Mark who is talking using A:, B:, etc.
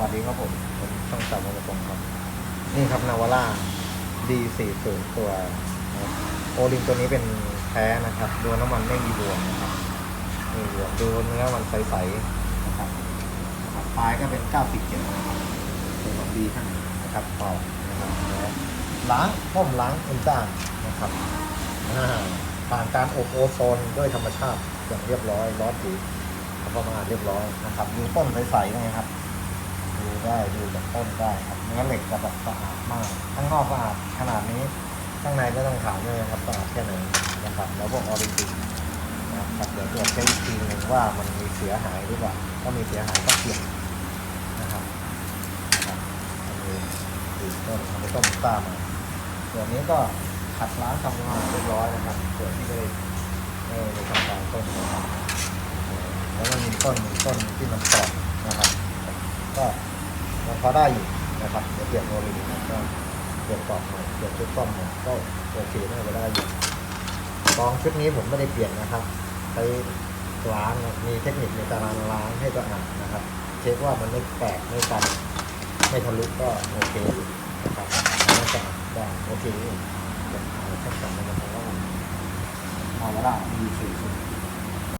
A: วัสดีครับผมผมช่างสาววรพงศ์ครับ นี่ครับนาวาร่า D40 ตัวโอลิงตัวนี้เป็นแท้นะครับดูน้ำมันไม่มีบวมนะครับมีบวมดูเนื้อมันใสๆนะครับครับปลายก็เป็น97นะครับเป็นของดีข้างนะครับเปล่านะครับแล้วล้างต้มล้างอุนจ้างนะครับผ่านการอบโอโซนด้วยธรรมชาติอย่างเรียบร้อยร้อนดีแล้วก็มาเรียบร้อยนะครับดูต้นใสๆนะครับ ได้ดูจากต้นได้ครับเนื้อเหล็กจะแบบสะอาดมากข้างนอกสะอาดขนาดนี้ข้างในไม่ต้องถามเลยครับสะอาดแค่ไหนนะครับแล้วพวกออริจินนะครับเดี๋ยวตรวจเช็คอีกทีหนึงว่ามันมีเสียหายหรือเปล่าถ้ามีเสียหายก็เปลี่ยนนะครับนะครับอันนี้ต้นอันนี้ต้นต้ามาส่วนนี้ก็ขัดล้างทำงานเรียบร้อยนะครับส่วนที่ไม่ได้ไม่ได้ทำการต้นนะครับแล้วมันมีต้นมีต้นที่มันตอดนะครับก็ พอได้อยู่นะครับเดี๋ยวเปลี่ยนโมลีนะก็เปลี่ยนกรอบใหม่เปลี่ยนชุดกล้องใหม่ก็โอเคน่าจะได้อยู่กองชุดนี้ผมไม่ได้เปลี่ยนนะครับไปล้างมีเทคนิคในการล้างให้สะอาดนะครับ เช็คว่ามันไม่แตกไม่กันไม่ทะลุก็โอเคนะครับน่าจะได้โอเคเอาแค่สองมันจะเอาละละมีสี่ชุด